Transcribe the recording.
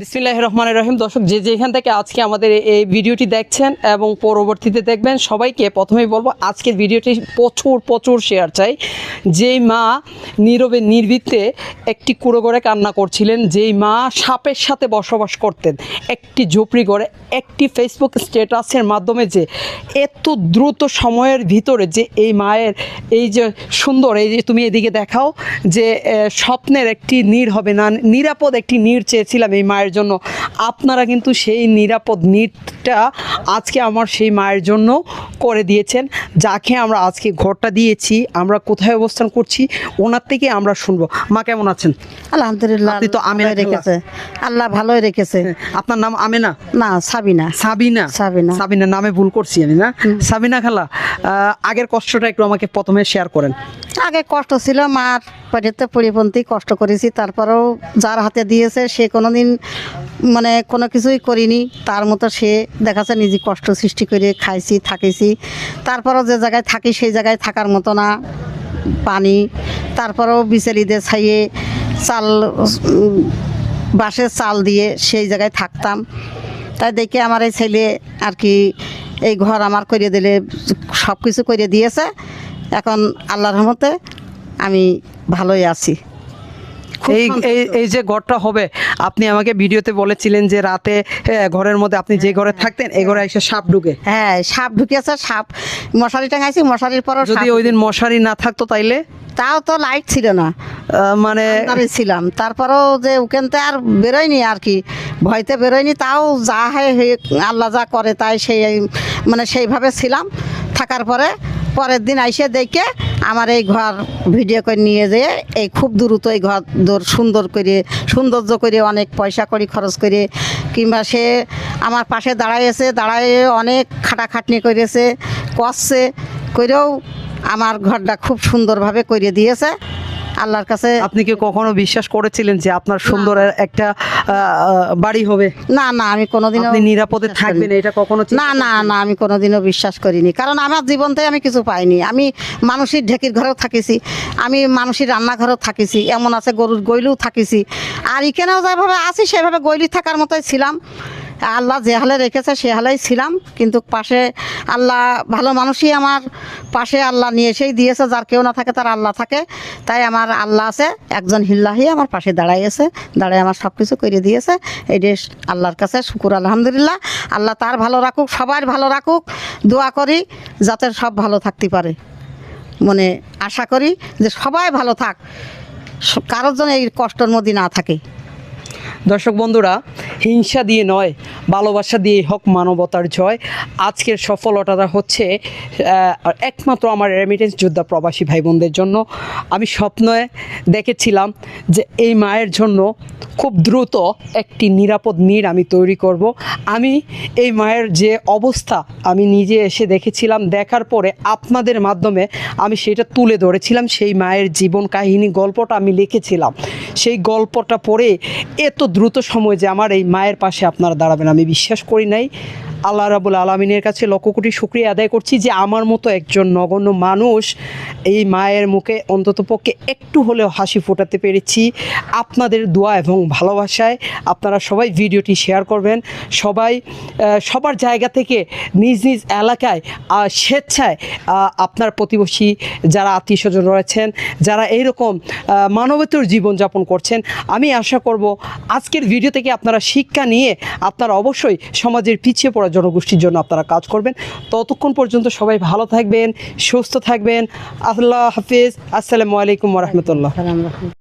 বিসমিল্লাহ রহমান রহিম। দর্শক, যে যেখান থেকে আজকে আমাদের এই- ভিডিওটি দেখছেন এবং পরবর্তীতে দেখবেন, সবাইকে প্রথমেই বলব, আজকের ভিডিওটি প্রচুর প্রচুর শেয়ার চাই। যেই মা নীরবে নির্বিতে একটি কুড়ো করে কান্না করছিলেন, যেই মা সাপের সাথে বসবাস করতেন, একটি ঝুপড়ি করে একটি ফেসবুক স্ট্যাটাসের মাধ্যমে যে এত দ্রুত সময়ের ভিতরে যে এই মায়ের এই যে সুন্দর, এই যে তুমি এদিকে দেখাও যে স্বপ্নের একটি নীড় হবে না, নিরাপদ একটি নীড় চেয়েছিলাম এই মায়ের জন্য আপনারা কিন্তু সেই নিরাপদ নীড়টা আজকে আমার সেই মায়ের জন্য করে দিয়েছেন। যাকে আমরা আজকে ঘরটা দিয়েছি আমরা কোথায় অবস্থান করছি ওনার থেকে আমরা শুনব। মা কেমন আছেন? আলহামদুলিল্লাহ আপনি তো আমিনা রেখেছে। আল্লাহ ভালোই রেখেছে। আপনার নাম আমেনা? না সাবিনা। সাবিনা? সাবিনা। সাবিনা নামে ভুল করছি আমি না? সাবিনা খালা আগের কষ্টটা একটু আমাকে প্রথমে শেয়ার করেন। আগে কষ্ট ছিল মার পেটেতে পরিপন্থী কষ্ট করেছি তারপরেও যার হাতে দিয়েছে সে কোনোদিন মানে কোনো কিছুই করিনি। তার মতো সে দেখাচ্ছে নিজে কষ্ট সৃষ্টি করে খাইছি, থাকিছি। তারপরেও যে জায়গায় থাকি সেই জায়গায় থাকার মতো না পানি। তারপরেও বিচেলিদের ছাইয়ে চাল বাঁশের চাল দিয়ে সেই জায়গায় থাকতাম। তাই দেখে আমার এই ছেলে আর কি এই ঘর আমার করে দিলে সব কিছু করে দিয়েছে। এখন আল্লাহর রহমতে আমি ভালোই আছি। এই এই যে ঘরটা হবে আপনি আমাকে ভিডিওতে বলেছিলেন যে রাতে ঘরের মধ্যে আপনি যে ঘরে থাকতেন এই ঘরে এসে সাপ ঢুকে। হ্যাঁ সাপ ঢুকিয়েছে সাপ মশারি টাঙাইছি মশারির পরও যদি ওই দিন মশারি না থাকতো তাইলে? তাও তো লাইট ছিল না। মানে ছিলাম। তারপরেও যে ওখানতে আর বেরোয়নি আর কি। ভয়তে বেরোয়নি তাও যা হয় হয়ে- আল্লাহ যা করে তাই সেই মানে সেইভাবে ছিলাম। থাকার পরে পরের দিন আইসে দেখে আমার এই ঘর ভিডিও করে নিয়ে যেয়ে এই খুব দ্রুত এই ঘর দোর সুন্দর করে, সৌন্দর্য করে অনেক পয়সা করি, খরচ করে। কিংবা সে আমার পাশে দাঁড়াইছে দাঁড়ায় অনেক খাটাখাটনি করেছে কষছে করেও আমার ঘরটা খুব সুন্দরভাবে করে দিয়েছে। আল্লাহর কাছে আপনি কি কখনো বিশ্বাস করেছিলেন যে আপনার সুন্দর একটা বাড়ি হবে? না না আমি কোনোদিনও আপনি নিরাপদে থাকবেন এটা কখনো না না না আমি কোনোদিনও বিশ্বাস করিনি। কারণ আমার জীবনতে আমি কিছু পাইনি। আমি মানুষের ঢেকির ঘরেও থাকিছি আমি মানুষের রান্নাঘরেও থাকিছি এমন আছে গরুর গইলেও থাকিছি। আর এখানেও যেভাবে আছি সেভাবে গইলি থাকার মতোই ছিলাম। আল্লাহ যে হালে রেখেছে সে হালেই ছিলাম, কিন্তু পাশে আল্লাহ ভালো মানুষই আমার পাশে আল্লাহ নিয়ে এসেই দিয়েছে, যার কেউ না থাকে তার আল্লাহ থাকে। তাই আমার আল্লাহ আছে, একজন হিল্লাহি আমার পাশে দাঁড়াইয়েছে, দাঁড়ায় আমার সব কিছু করে দিয়েছে। এই যে আল্লাহর কাছে শুকুর, আলহামদুলিল্লাহ। আল্লাহ তার ভালো রাখুক, সবার ভালো রাখুক, দোয়া করি যাতে সব ভালো থাকতে পারে। মনে আশা করি যে সবাই ভালো থাক কারোর জন্য এই কষ্টর মধ্যে না থাকে। দর্শক বন্ধুরা হিংসা দিয়ে নয়, ভালোবাসা দিয়ে হোক মানবতার জয়। আজকের সফলতাটা হচ্ছে একমাত্র আমার রেমিটেন্স যোদ্ধা প্রবাসী ভাই বোনদের জন্য। আমি স্বপ্নে দেখেছিলাম যে এই মায়ের জন্য খুব দ্রুত একটি নিরাপদ নীড় আমি তৈরি করব। আমি এই মায়ের যে অবস্থা আমি নিজে এসে দেখেছিলাম, দেখার পরে আপনাদের মাধ্যমে আমি সেটা তুলে ধরেছিলাম, সেই মায়ের জীবন কাহিনী গল্পটা আমি লিখেছিলাম। সেই গল্পটা পড়ে এত দ্রুত সময় যে আমার এই মায়ের পাশে আপনারা দাঁড়াবেন। আমি বিশ্বাস করি নাই। আল্লাহ রাবুল আলমিনের কাছে লক্ষ কোটি শুক্রিয়া আদায় করছি যে আমার মতো একজন নগণ্য মানুষ এই মায়ের মুখে অন্তত পক্ষে একটু হলেও হাসি ফোটাতে পেরেছি। আপনাদের দোয়া এবং ভালোবাসায় আপনারা সবাই ভিডিওটি শেয়ার করবেন। সবাই সবার জায়গা থেকে নিজ নিজ এলাকায় স্বেচ্ছায় আপনার প্রতিবেশী যারা আত্মীয় স্বজন রয়েছেন, যারা এইরকম মানবতর জীবনযাপন করছেন, আমি আশা করব আজকের ভিডিও থেকে আপনারা শিক্ষা নিয়ে আপনারা অবশ্যই সমাজের পিছিয়ে পড়া জনগোষ্ঠীর জন্য আপনারা কাজ করবেন। ততক্ষণ পর্যন্ত সবাই ভালো থাকবেন, সুস্থ থাকবেন। আল্লাহ হাফিজ। আসসালামু আলাইকুম রহমতুল্লাহ।